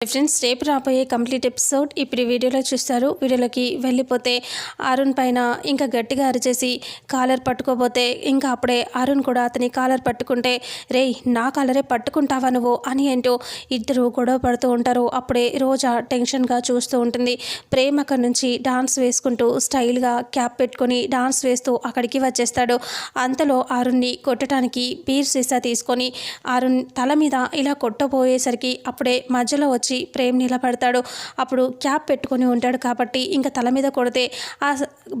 Friends రేపు రాబోయే complete episode ఇప్పుడు వీడియోలో చూస్తారు. వీడియోలోకి వెళ్ళిపోతే అరుణ్ పైన ఇంకా గట్టిగా అరిచేసి కాలర్ పట్టుకోపోతే ఇంకా అప్పుడే అరుణ్ కూడా అతని కాలర్ పట్టుకుంటే రేయ్ నా కాలరే పట్టుకుంటావా నువ్వు? అని ఏంటో ఇద్దరు గొడవ పడుతూ ఉంటారు. అప్పుడే రోజా టెన్షన్గా చూస్తూ ఉంటుంది. ప్రేమ అక్కడి నుంచి డాన్స్ వేసుకుంటూ స్టైల్గా క్యాప్ పెట్టుకొని డాన్స్ వేస్తూ అక్కడికి వచ్చేస్తాడు. అంతలో అరుణ్ని కొట్టడానికి బీర్ సీసా తీసుకొని అరుణ్ తల మీద ఇలా కొట్టబోయేసరికి అప్పుడే మధ్యలో వచ్చి వచ్చి ప్రేమ్ నిలబడతాడు. అప్పుడు క్యాప్ పెట్టుకొని ఉంటాడు కాబట్టి ఇంకా తల మీద కొడితే ఆ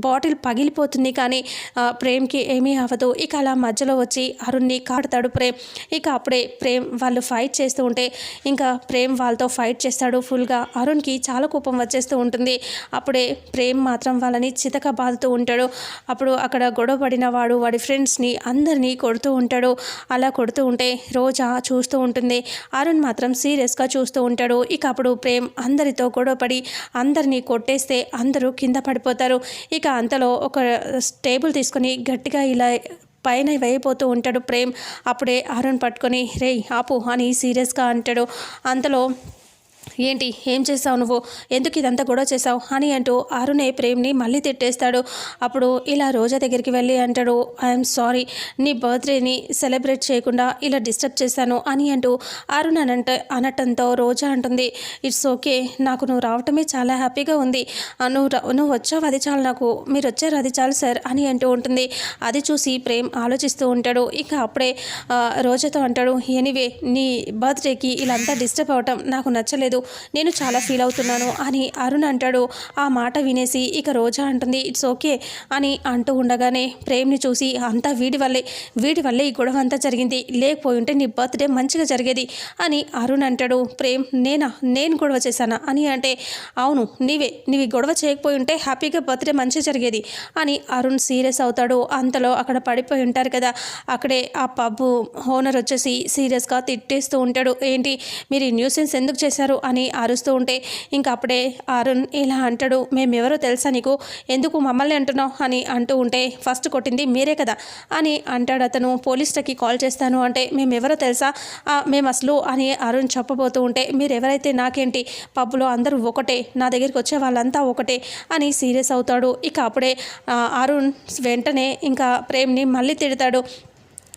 బాటిల్ పగిలిపోతుంది కానీ ఆ, ప్రేమ్కి ఏమీ అవ్వదు. ఇక అలా మధ్యలో వచ్చి అరుణ్ని కాడుతాడు ప్రేమ్. ఇక అప్పుడే ప్రేమ్ వాళ్ళు ఫైట్ చేస్తూ ఉంటే ఇంకా ప్రేమ్ వాళ్ళతో ఫైట్ చేస్తాడు. ఫుల్గా అరుణ్కి చాలా కోపం వచ్చేస్తూ ఉంటుంది. అప్పుడే ప్రేమ్ మాత్రం వాళ్ళని చితక బాదుతూ ఉంటాడు. అప్పుడు అక్కడ గొడవ పడిన వాడు వాడి ఫ్రెండ్స్ని అందరినీ కొడుతూ ఉంటాడు. అలా కొడుతూ ఉంటే రోజా చూస్తూ ఉంటుంది. అరుణ్ మాత్రం సీరియస్గా చూస్తూ ఉంటాడు. ఇక అప్పుడు ప్రేమ్ అందరితో గొడవపడి అందరినీ కొట్టేస్తే అందరూ కింద పడిపోతారు. ఇక అంతలో ఒక టేబుల్ తీసుకొని గట్టిగా ఇలా పైన వేయిపోతూ ఉంటాడు ప్రేమ్. అప్పుడే అరుణ్ పట్టుకొని రే ఆపు అని సీరియస్గా అంటాడు. అంతలో ఏంటి ఏం చేసావు నువ్వు? ఎందుకు ఇదంతా గొడవ చేసావు అని అంటూ అరుణే ప్రేమ్ని మళ్ళీ తిట్టేస్తాడు. అప్పుడు ఇలా రోజా దగ్గరికి వెళ్ళి అంటాడు ఐఎమ్ సారీ నీ బర్త్డేని సెలబ్రేట్ చేయకుండా ఇలా డిస్టర్బ్ చేశాను అని అంటూ అరుణ్ అనంట అనటంతో రోజా అంటుంది ఇట్స్ ఓకే నాకు నువ్వు రావటమే చాలా హ్యాపీగా ఉంది. నువ్వు నువ్వు వచ్చావు అది చాలు నాకు మీరు వచ్చారు అది చాలు సార్ అని అంటూ ఉంటుంది. అది చూసి ప్రేమ్ ఆలోచిస్తూ ఉంటాడు. ఇక అప్పుడే రోజాతో అంటాడు ఎనీవే నీ బర్త్డేకి ఇలా అంతా డిస్టర్బ్ అవటం నాకు నచ్చలేదు. నేను చాలా ఫీల్ అవుతున్నాను అని అరుణ్ అంటాడు. ఆ మాట వినేసి ఇక రోజా అంటుంది ఇట్స్ ఓకే అని అంటూ ఉండగానే ప్రేమ్ని చూసి అంతా వీడి వల్లే వీడి వల్లే ఈ గొడవ అంతా జరిగింది. లేకపోయి ఉంటే నీ బర్త్డే మంచిగా జరిగేది అని అరుణ్ అంటాడు. ప్రేమ్ నేనా? నేను గొడవ చేశానా? అని అంటే అవును నీవే. నీవి గొడవ చేయకపోయి ఉంటే హ్యాపీగా బర్త్డే మంచిగా జరిగేది అని అరుణ్ సీరియస్ అవుతాడు. అంతలో అక్కడ పడిపోయి ఉంటారు కదా అక్కడే ఆ పబ్ ఓనర్ వచ్చేసి సీరియస్గా తిట్టేస్తూ ఉంటాడు. ఏంటి? మీరు ఈ న్యూసెన్స్ ఎందుకు చేశారు? అని అరుస్తూ ఉంటే ఇంకా అప్పుడే అరుణ్ ఇలా అంటాడు మేమెవరో తెలుసా నీకు? ఎందుకు మమ్మల్ని అంటున్నావు? అని అంటూ ఉంటే ఫస్ట్ కొట్టింది మీరే కదా అని అంటాడు అతను. పోలీసులకి కాల్ చేస్తాను అంటే మేమెవరో తెలుసా? మేము అసలు అని అరుణ్ చెప్పబోతూ ఉంటే మీరెవరైతే నాకేంటి? పబ్బులో అందరూ ఒకటే నా దగ్గరికి వచ్చే వాళ్ళంతా ఒకటే అని సీరియస్ అవుతాడు. ఇక అప్పుడే అరుణ్ వెంటనే ఇంకా ప్రేమ్ని మళ్ళీ తిడతాడు.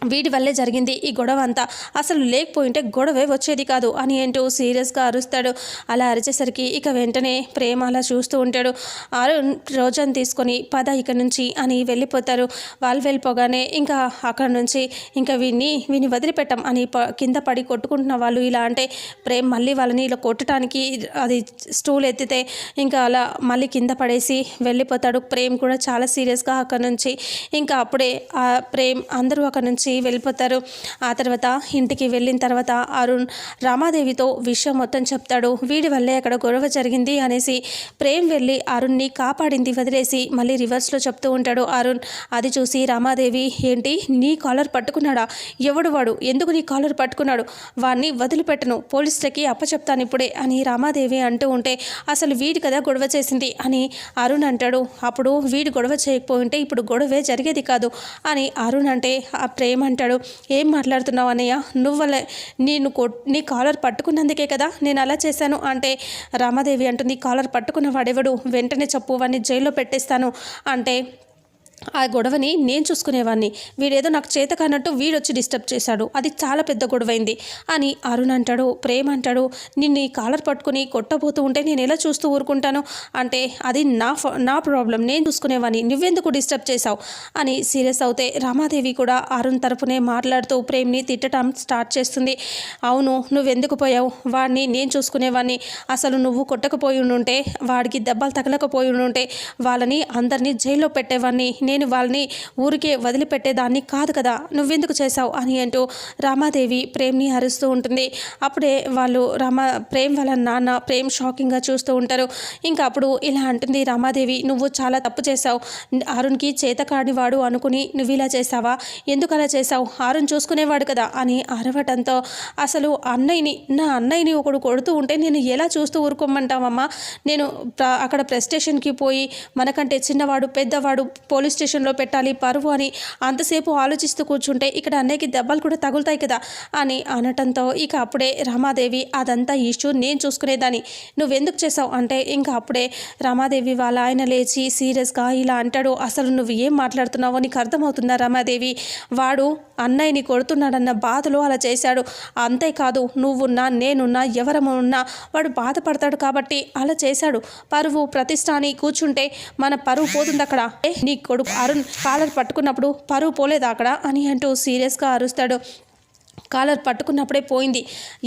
వీడి వల్లే జరిగింది ఈ గొడవ అంతా. అసలు లేకపోయింటే గొడవే వచ్చేది కాదు అని ఏంటో సీరియస్గా అరుస్తాడు. అలా అరిచేసరికి ఇక వెంటనే ప్రేమ అలా చూస్తూ ఉంటాడు. అరుణ్ రోజాని తీసుకొని పద ఇక నుంచి అని వెళ్ళిపోతారు. వాళ్ళు వెళ్ళిపోగానే ఇంకా అక్కడ నుంచి ఇంకా వీడిని వీని వదిలిపెట్టాం అని ప- కింద పడి కొట్టుకుంటున్న వాళ్ళు ఇలా అంటే ప్రేమ్ మళ్ళీ వాళ్ళని ఇలా కొట్టడానికి అది స్టూల్ ఎత్తితే ఇంకా అలా మళ్ళీ కింద పడేసి వెళ్ళిపోతాడు. ప్రేమ్ కూడా చాలా సీరియస్గా అక్కడ నుంచి ఇంకా అప్పుడే ఆ ప్రేమ్ అందరూ అక్కడ నుంచి వెళ్ళిపోతారు. ఆ తర్వాత ఇంటికి వెళ్ళిన తర్వాత అరుణ్ రామాదేవితో విషయం మొత్తం చెప్తాడు. వీడి వల్లే అక్కడ గొడవ జరిగింది అనేసి ప్రేమ్ వెళ్ళి అరుణ్ని కాపాడింది వదిలేసి మళ్ళీ రివర్స్లో చెప్తూ ఉంటాడు అరుణ్. అది చూసి రామాదేవి ఏంటి? నీ కాలర్ పట్టుకున్నాడా? ఎవడు వాడు? ఎందుకు నీ కాలర్ పట్టుకున్నాడు? వాడిని వదిలిపెట్టను. పోలీసులకి అప్పచెప్తాను ఇప్పుడే అని రామాదేవి అంటూ ఉంటే అసలు వీడి కదా గొడవ చేసింది అని అరుణ్ అంటాడు. అప్పుడు వీడు గొడవ చేయకపోయింటే ఇప్పుడు గొడవే జరిగేది కాదు అని అరుణ్ అంటే ఆ ప్రేమ అంటాడు ఏం మాట్లాడుతున్నావు అన్నయ్య? నువ్వలే నేను కొ నీ కాలర్ పట్టుకున్నందుకే కదా నేను అలా చేశాను. అంటే రామాదేవి అంటుంది కాలర్ పట్టుకున్న వాడెవడు వెంటనే చెప్పు వాడిని జైల్లో పెట్టేస్తాను. అంటే ఆ గొడవని నేను చూసుకునేవాడిని వీడేదో నాకు చేత కానట్టు వీడొచ్చి డిస్టర్బ్ చేశాడు. అది చాలా పెద్ద గొడవైంది. అని అరుణ్ అంటాడు ప్రేమ్ అంటాడు నిన్ను ఈ కాలర్ పట్టుకుని కొట్టబోతూ ఉంటే నేను ఎలా చూస్తూ ఊరుకుంటాను? అంటే అది నా ఫ- నా ప్రాబ్లం. నేను చూసుకునేవాడిని నువ్వెందుకు డిస్టర్బ్ చేశావు? అని సీరియస్ అవుతే రామాదేవి కూడా అరుణ్ తరపునే మాట్లాడుతూ ప్రేమ్ని తిట్టడం స్టార్ట్ చేస్తుంది. అవును నువ్వెందుకు పోయావు? వాడిని నేను చూసుకునేవాడిని అసలు నువ్వు కొట్టకపోయి ఉంటే వాడికి దెబ్బలు తగలకపోయి ఉంటే వాళ్ళని అందరినీ జైల్లో పెట్టేవాడిని నేను వాళ్ళని ఊరికే వదిలిపెట్టేదాన్ని కాదు కదా నువ్వెందుకు చేశావు అని అంటూ రామాదేవి ప్రేమ్ని అరుస్తూ ఉంటుంది. అప్పుడే వాళ్ళు రామ ప్రేమ్ వాళ్ళ నాన్న ప్రేమ్ షాకింగ్గా చూస్తూ ఉంటారు. ఇంకా అప్పుడు ఇలా అంటుంది రామాదేవి నువ్వు చాలా తప్పు చేశావు. అరుణ్కి చేతకాడివాడు అనుకుని నువ్వు ఇలా చేసావా ఎందుకు అలా చేశావు? అరుణ్ చూసుకునేవాడు కదా అని అరవటంతో అసలు అన్నయ్యని నా అన్నయ్యని ఒకడు కొడుతూ ఉంటే నేను ఎలా చూస్తూ ఊరుకోమంటావమ్మా? నేను అక్కడ ప్రెస్ స్టేషన్కి పోయి మనకంటే చిన్నవాడు పెద్దవాడు పోలీస్ స్టేషన్లో పెట్టాలి పరువు అని అంతసేపు ఆలోచిస్తూ కూర్చుంటే ఇక్కడ అన్నయ్యకి దెబ్బలు కూడా తగులుతాయి కదా అని అనటంతో ఇక అప్పుడే రమాదేవి అదంతా ఇష్యూ నేను చూసుకునేదాన్ని. నువ్వెందుకు చేసావు అంటే ఇంకా అప్పుడే రమాదేవి వాళ్ళ ఆయన లేచి సీరియస్గా ఇలా అంటాడు అసలు నువ్వు ఏం మాట్లాడుతున్నావో నీకు అర్థమవుతుందా రమాదేవి? వాడు అన్నయ్యని కొడుతున్నాడన్న బాధలో అలా చేశాడు. అంతేకాదు నువ్వున్నా నేనున్నా ఎవరమున్నా వాడు బాధపడతాడు కాబట్టి అలా చేశాడు. పరువు ప్రతిష్ట అని కూర్చుంటే మన పరువు పోతుంది అక్కడ ఏ, నీ కొడుకు అరుణ్ కాలర్ పట్టుకున్నప్పుడు పరువు పోలేదు అక్కడ అని అంటూ సీరియస్గా అరుస్తాడు. కాలర్ పట్టుకున్నప్పుడే పోయింది.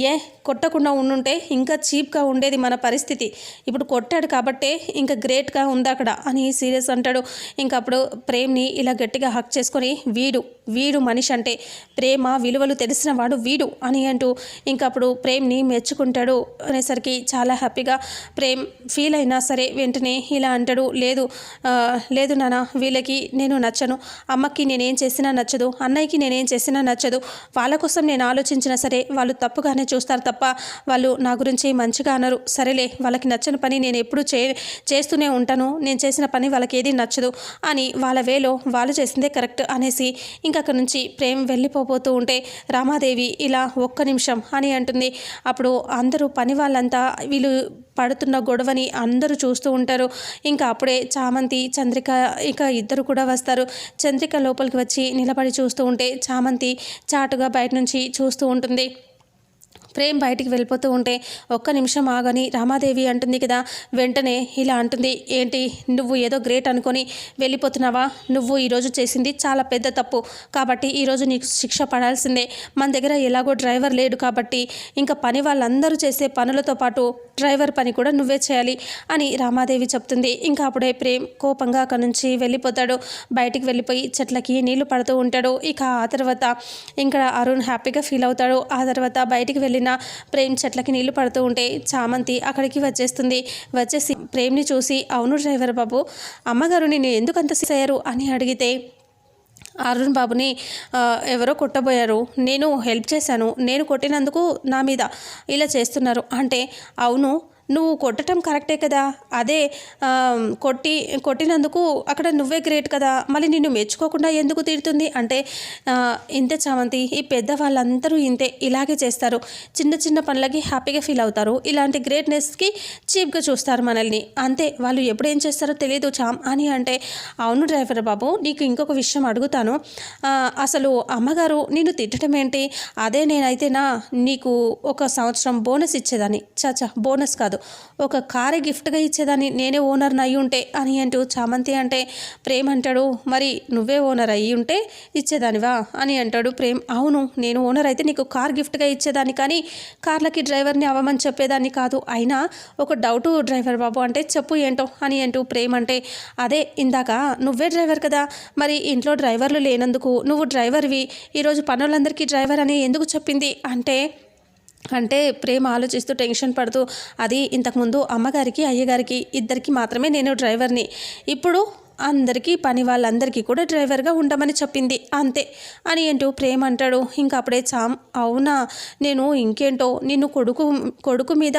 ఏ కొట్టకుండా ఉండుంటే ఇంకా చీప్గా ఉండేది మన పరిస్థితి. ఇప్పుడు కొట్టాడు కాబట్టే ఇంకా గ్రేట్గా ఉంది అక్కడ అని సీరియస్ అంటాడు. ఇంకా అప్పుడు ప్రేమ్ని ఇలా గట్టిగా హక్ చేసుకొని వీడు వీడు మనిషి అంటే ప్రేమ విలువలు తెలిసిన వాడు వీడు అని అంటూ ఇంకా అప్పుడు ప్రేమ్ని మెచ్చుకుంటాడు అనేసరికి చాలా హ్యాపీగా ప్రేమ్ ఫీల్ అయినా సరే వెంటనే ఇలా అంటాడు లేదు లేదు నాన్న వీళ్ళకి నేను నచ్చను. అమ్మకి నేనేం చేసినా నచ్చదు. అన్నయ్యకి నేనేం చేసినా నచ్చదు. వాళ్ళ కోసం నేను ఆలోచించినా సరే వాళ్ళు తప్పుగానే చూస్తారు తప్ప వాళ్ళు నా గురించి మంచిగా అనరు. సరేలే వాళ్ళకి నచ్చని పని నేను ఎప్పుడూ చే చేస్తూనే ఉంటాను. నేను చేసిన పని వాళ్ళకి ఏది నచ్చదు అని వాళ్ళ వేలో వాళ్ళు చేసిందే కరెక్ట్ అనేసి ఇంకా అక్కడి నుంచి ప్రేమ్ వెళ్ళిపోబోతూ ఉంటే రామాదేవి ఇలా ఒక్క నిమిషం అని అంటుంది. అప్పుడు అందరూ పని వాళ్ళంతా వీళ్ళు పడుతున్న గొడవని అందరూ చూస్తూ ఉంటారు. ఇంకా అప్పుడే చామంతి చంద్రిక ఇక ఇద్దరు కూడా వస్తారు. చంద్రిక లోపలికి వచ్చి నిలబడి చూస్తూ ఉంటే చామంతి చాటుగా బయట నుంచి చూస్తూ ఉంటుంది. ప్రేమ్ బయటికి వెళ్ళిపోతూ ఉంటే ఒక్క నిమిషం ఆగని రామాదేవి అంటుంది కదా వెంటనే ఇలా అంటుంది ఏంటి నువ్వు ఏదో గ్రేట్ అనుకొని వెళ్ళిపోతున్నావా? నువ్వు ఈరోజు చేసింది చాలా పెద్ద తప్పు. కాబట్టి ఈరోజు నీకు శిక్ష పడాల్సిందే. మన దగ్గర ఎలాగో డ్రైవర్ లేడు కాబట్టి ఇంకా పని వాళ్ళందరూ చేసే పనులతో పాటు డ్రైవర్ పని కూడా నువ్వే చేయాలి అని రామాదేవి చెప్తుంది. ఇంకా అప్పుడే ప్రేమ్ కోపంగా అక్కడి నుంచి వెళ్ళిపోతాడు. బయటికి వెళ్ళిపోయి చెట్లకి నీళ్ళు పడుతూ ఉంటాడు. ఇక ఆ తర్వాత ఇంకా అరుణ్ హ్యాపీగా ఫీల్ అవుతాడు. ఆ తర్వాత బయటికి వెళ్ళిన ప్రేమ్ చెట్లకి నీళ్ళు పడుతూ ఉంటే చామంతి అక్కడికి వచ్చేస్తుంది. వచ్చేసి ప్రేమ్ని చూసి అవును డ్రైవర్ బాబు అమ్మగారు నేను ఎందుకు అంత అయ్యారు? అని అడిగితే అరుణ్ బాబుని ఎవరో కొట్టబోయారు. నేను హెల్ప్ చేశాను. నేను కొట్టినందుకు నా మీద ఇలా చేస్తున్నారు. అంటే అవును నువ్వు కొట్టడం కరెక్టే కదా? అదే కొట్టి కొట్టినందుకు అక్కడ నువ్వే గ్రేట్ కదా? మళ్ళీ నిన్ను మెచ్చుకోకుండా ఎందుకు తిడుతుంది అంటే ఇంతే చామంతి ఈ పెద్ద వాళ్ళందరూ ఇంతే ఇలాగే చేస్తారు. చిన్న చిన్న పనులకి హ్యాపీగా ఫీల్ అవుతారు. ఇలాంటి గ్రేట్నెస్కి చీప్గా చూస్తారు మనల్ని. అంతే వాళ్ళు ఎప్పుడు ఏం చేస్తారో తెలియదు. చామ్ అని అంటే అవును డ్రైవర్ బాబు నీకు ఇంకొక విషయం అడుగుతాను. అసలు అమ్మగారు నిన్ను తిట్టడం ఏంటి? అదే నేనైతేనా నీకు ఒక సంవత్సరం బోనస్ ఇచ్చేదాన్ని. చాచా బోనస్ కాదు. ఒక కారే గిఫ్ట్గా ఇచ్చేదాన్ని నేనే ఓనర్ని అయి ఉంటే అని అంటూ చామంతి అంటే ప్రేమ్ అంటాడు మరి నువ్వే ఓనర్ అయ్యి ఉంటే ఇచ్చేదానివా అని అంటాడు ప్రేమ్. అవును నేను ఓనర్ అయితే నీకు కార్ గిఫ్ట్గా ఇచ్చేదాన్ని కానీ కార్లకి డ్రైవర్ని అవ్వమని చెప్పేదాన్ని కాదు. అయినా ఒక డౌటు డ్రైవర్ బాబు అంటే చెప్పు ఏంటో అని అంటూ ప్రేమ్ అంటే అదే ఇందాక నువ్వే డ్రైవర్ కదా మరి ఇంట్లో డ్రైవర్లు లేనందుకు నువ్వు డ్రైవర్వి ఈరోజు పనులందరికీ డ్రైవర్ అని ఎందుకు చెప్పింది? అంటే అంటే ప్రేమ ఆలోచిస్తూ టెన్షన్ పడుతూ అది ఇంతకుముందు అమ్మగారికి అయ్యగారికి ఇద్దరికి మాత్రమే నేను డ్రైవర్ని. ఇప్పుడు అందరికీ పని వాళ్ళందరికీ కూడా డ్రైవర్గా ఉండమని చెప్పింది. అంతే అని అంటూ ప్రేమ అంటాడు. ఇంకా అప్పుడే చామ్ అవునా? నేను ఇంకేంటో? నిన్ను కొడుకు కొడుకు మీద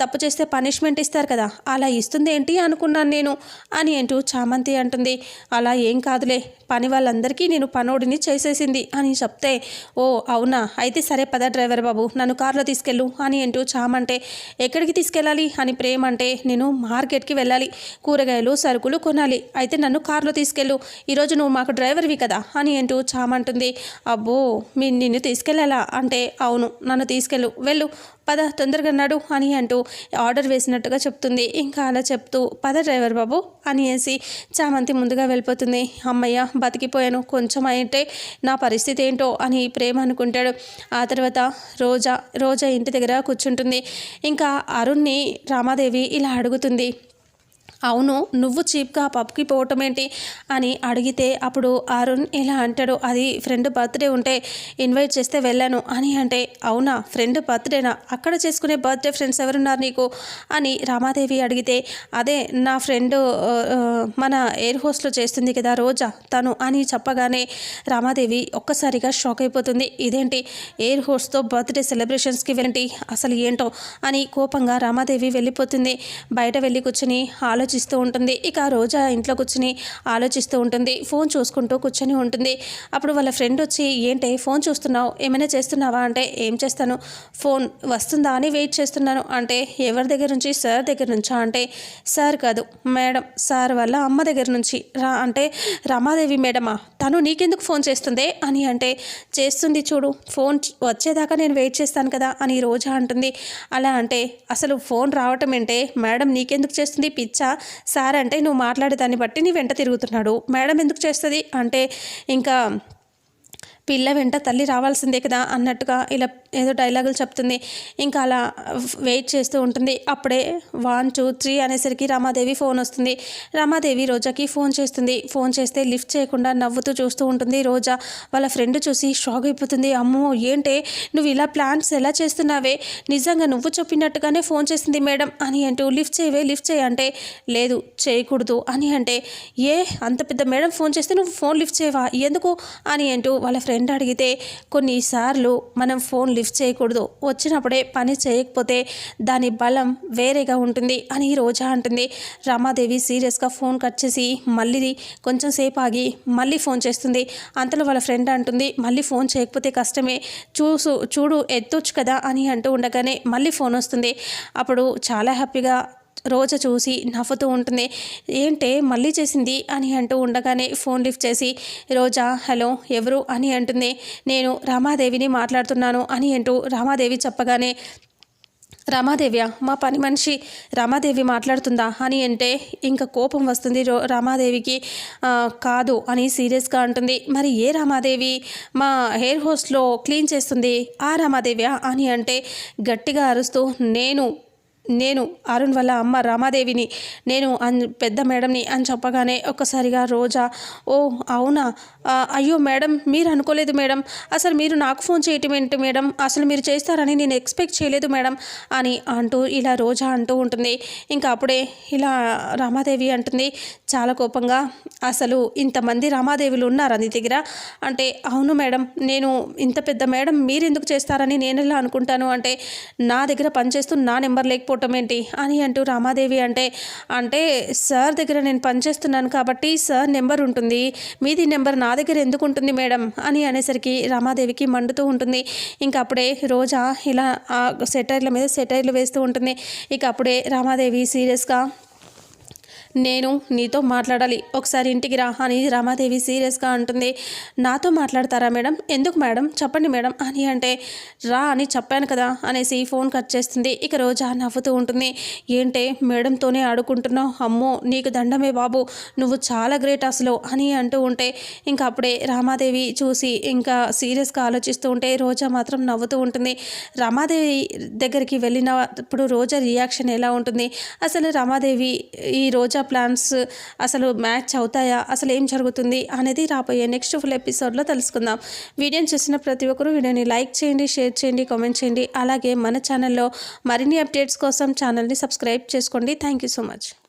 తప్పు చేస్తే పనిష్మెంట్ ఇస్తారు కదా. అలా ఇస్తుంది ఏంటి అనుకున్నాను నేను అని అంటూ చామంతి అంటుంది. అలా ఏం కాదులే. పని వాళ్ళందరికీ నేను పనోడిని చేసేసింది అని చెప్తే ఓ అవునా? అయితే సరే పద డ్రైవర్ బాబు నన్ను కార్లో తీసుకెళ్ళు అని అంటూ చామంటే ఎక్కడికి తీసుకెళ్ళాలి? అని ప్రేమ అంటే నేను మార్కెట్కి వెళ్ళాలి. కూరగాయలు సరుకులు కొనాలి. అయితే నన్ను కార్లో తీసుకెళ్ళు. ఈరోజు నువ్వు మాకు డ్రైవర్వి కదా అని అంటూ చామంటుంది. అబ్బో మీ నిన్ను తీసుకెళ్ళాలా? అంటే అవును నన్ను తీసుకెళ్ళు. వెళ్ళు పద తొందరగా నడు అని అంటూ ఆర్డర్ వేసినట్టుగా చెప్తుంది. ఇంకా అలా చెప్తూ పద డ్రైవర్ బాబు అని వేసి చామంతి ముందుగా వెళ్ళిపోతుంది. అమ్మయ్య బతికిపోయాను. కొంచెం అయితే నా పరిస్థితి ఏంటో అని ప్రేమ అనుకుంటాడు. ఆ తర్వాత రోజా రోజా ఇంటి దగ్గర కూర్చుంటుంది. ఇంకా అరుణ్ని రామాదేవి ఇలా అడుగుతుంది. అవును నువ్వు చీప్గా పబ్కి పోవటం ఏంటి అని అడిగితే అప్పుడు అరుణ్ ఇలా అంటాడు అది ఫ్రెండ్ బర్త్డే ఉంటే ఇన్వైట్ చేస్తే వెళ్ళాను అని అంటే అవునా ఫ్రెండ్ బర్త్డేనా? అక్కడ చేసుకునే బర్త్డే ఫ్రెండ్స్ ఎవరున్నారు నీకు? అని రామాదేవి అడిగితే అదే నా ఫ్రెండ్ మన ఎయిర్ హోస్ట్లో చేస్తుంది కదా రోజా తను అని చెప్పగానే రామాదేవి ఒక్కసారిగా షాక్ అయిపోతుంది. ఇదేంటి ఎయిర్ హోస్ట్తో బర్త్డే సెలబ్రేషన్స్కి వెళ్ళండి అసలు ఏంటో అని కోపంగా రామాదేవి వెళ్ళిపోతుంది. బయట వెళ్ళి కూర్చుని ఆలోచి ఆలోచిస్తూ ఉంటుంది. ఇక రోజా ఇంట్లో కూర్చుని ఆలోచిస్తూ ఉంటుంది. ఫోన్ చూసుకుంటూ కూర్చొని ఉంటుంది. అప్పుడు వాళ్ళ ఫ్రెండ్ వచ్చి ఏంటి ఫోన్ చూస్తున్నావు? ఏమైనా చేస్తున్నావా? అంటే ఏం చేస్తాను? ఫోన్ వస్తుందా అని వెయిట్ చేస్తున్నాను. అంటే ఎవరి దగ్గర నుంచి? సార్ దగ్గర నుంచా? అంటే సార్ కాదు మేడం సార్ వల్ల అమ్మ దగ్గర నుంచి. రా అంటే రమాదేవి మేడమా? తను నీకెందుకు ఫోన్ చేస్తుంది? అని అంటే చేస్తుంది చూడు ఫోన్ వచ్చేదాకా నేను వెయిట్ చేస్తాను కదా అని రోజా అంటుంది. అలా అంటే అసలు ఫోన్ రావటం ఏంటే? మేడం నీకెందుకు చేస్తుంది? పిచ్చా? సార్ అంటే నువ్వు మాట్లాడే దాన్ని బట్టి నీ వెంట తిరుగుతున్నాడు. మేడం ఎందుకు చేస్తుంది? అంటే ఇంకా పిల్ల వెంట తల్లి రావాల్సిందే కదా అన్నట్టుగా ఇలా ఏదో డైలాగులు చెప్తుంది. ఇంకా అలా వెయిట్ చేస్తూ ఉంటుంది. అప్పుడే వన్ టూ త్రీ అనేసరికి రమాదేవి ఫోన్ వస్తుంది. రమాదేవి రోజాకి ఫోన్ చేస్తుంది. ఫోన్ చేస్తే లిఫ్ట్ చేయకుండా నవ్వుతూ చూస్తూ ఉంటుంది. రోజా వాళ్ళ ఫ్రెండ్ చూసి షాక్ అయిపోతుంది. అమ్మో ఏంటే? నువ్వు ఇలా ప్లాన్స్ ఎలా చేస్తున్నావే? నిజంగా నువ్వు చెప్పినట్టుగానే ఫోన్ చేసింది మేడం అని అంటూ లిఫ్ట్ చేయవే లిఫ్ట్ చేయంటే లేదు చేయకూడదు అని అంటే ఏ? అంత పెద్ద మేడం ఫోన్ చేస్తే నువ్వు ఫోన్ లిఫ్ట్ చేయవా? ఎందుకు? అని అంటూ వాళ్ళ ఫ్రెండ్ అడిగితే కొన్నిసార్లు మనం ఫోన్ లిఫ్ట్ చేయకూడదు. వచ్చినప్పుడే పని చేయకపోతే దాని బలం వేరేగా ఉంటుంది అని రోజా అంటుంది. రమాదేవి సీరియస్గా ఫోన్ కట్ చేసి మళ్ళీ కొంచెం సేపు ఆగి మళ్ళీ ఫోన్ చేస్తుంది. అంతలో వాళ్ళ ఫ్రెండ్ అంటుంది మళ్ళీ ఫోన్ చేయకపోతే కష్టమే. చూసు చూడు ఎత్తొచ్చు కదా అని అంటూ ఉండగానే మళ్ళీ ఫోన్ వస్తుంది. అప్పుడు చాలా హ్యాపీగా రోజు చూసి నవ్వుతూ ఉంటుంది. ఏంటే మళ్ళీ చేసింది? అని అంటూ ఉండగానే ఫోన్ లిఫ్ట్ చేసి రోజా హలో ఎవరు? అని అంటుంది. నేను రామాదేవిని మాట్లాడుతున్నాను అని అంటూ రామాదేవి చెప్పగానే రామాదేవ్య మా పని మనిషి రామాదేవి మాట్లాడుతుందా? అని అంటే ఇంకా కోపం వస్తుంది రో రామాదేవికి కాదు అని సీరియస్గా అంటుంది. మరి ఏ రామాదేవి? మా హెయిర్ హోస్ట్లో క్లీన్ చేస్తుంది ఆ రామాదేవ్య? అని అంటే గట్టిగా అరుస్తూ నేను నేను అరుణ్ వల్ల అమ్మ రామాదేవిని నేను అన్ పెద్ద మేడంని అని చెప్పగానే ఒక్కసారిగా రోజా ఓ అవునా? అయ్యో మేడం మీరు అనుకోలేదు మేడం. అసలు మీరు నాకు ఫోన్ చేయటం ఏంటి మేడం? అసలు మీరు చేస్తారని నేను ఎక్స్పెక్ట్ చేయలేదు మేడం అని అంటూ ఇలా రోజా అంటూ ఉంటుంది. ఇంకా అప్పుడే ఇలా రామాదేవి అంటుంది చాలా కోపంగా అసలు ఇంతమంది రామాదేవులు ఉన్నారు నీ దగ్గర? అంటే అవును మేడం నేను ఇంత పెద్ద మేడం మీరు ఎందుకు చేస్తారని నేను ఎలా అనుకుంటాను? అంటే నా దగ్గర పనిచేస్తూ నా నెంబర్ లేకపోతే లేకపోవటం ఏంటి అని అంటూ రామాదేవి అంటే అంటే సార్ దగ్గర నేను పనిచేస్తున్నాను కాబట్టి సార్ నెంబర్ ఉంటుంది. మీది నెంబర్ నా దగ్గర ఎందుకు ఉంటుంది మేడం? అని అనేసరికి రామాదేవికి మండుతూ ఉంటుంది. ఇంకా అప్పుడే రోజా ఇలా సెటైర్ల మీద సెటైర్లు వేస్తూ ఉంటుంది. ఇక అప్పుడే రామాదేవి సీరియస్గా నేను నీతో మాట్లాడాలి. ఒకసారి ఇంటికి రా అని రామాదేవి సీరియస్గా అంటుంది. నాతో మాట్లాడతారా మేడం? ఎందుకు మేడం? చెప్పండి మేడం అని అంటే రా అని చెప్పాను కదా అనేసి ఫోన్ కట్ చేస్తుంది. ఇక రోజా నవ్వుతూ ఉంటుంది. ఏంటే మేడంతోనే ఆడుకుంటున్నావు? అమ్మో నీకు దండమే బాబు. నువ్వు చాలా గ్రేట్ అసలు అని అంటూ ఉంటే ఇంకా అప్పుడే రామాదేవి చూసి ఇంకా సీరియస్గా ఆలోచిస్తూ ఉంటే రోజా మాత్రం నవ్వుతూ ఉంటుంది. రమాదేవి దగ్గరికి వెళ్ళినప్పుడు రోజా రియాక్షన్ ఎలా ఉంటుంది? అసలు రమాదేవి ఈ రోజా ప్లాన్స్ అసలు మ్యాచ్ అవుతాయా? అసలు ఏం జరుగుతుంది? అనేది రాబోయే నెక్స్ట్ ఫుల్ ఎపిసోడ్లో తెలుసుకుందాం. వీడియోని చూసిన ప్రతి ఒక్కరూ వీడియోని లైక్ చేయండి షేర్ చేయండి కామెంట్ చేయండి. అలాగే మన ఛానల్లో మరిన్ని అప్డేట్స్ కోసం ఛానల్ని సబ్స్క్రైబ్ చేసుకోండి. Thank you so much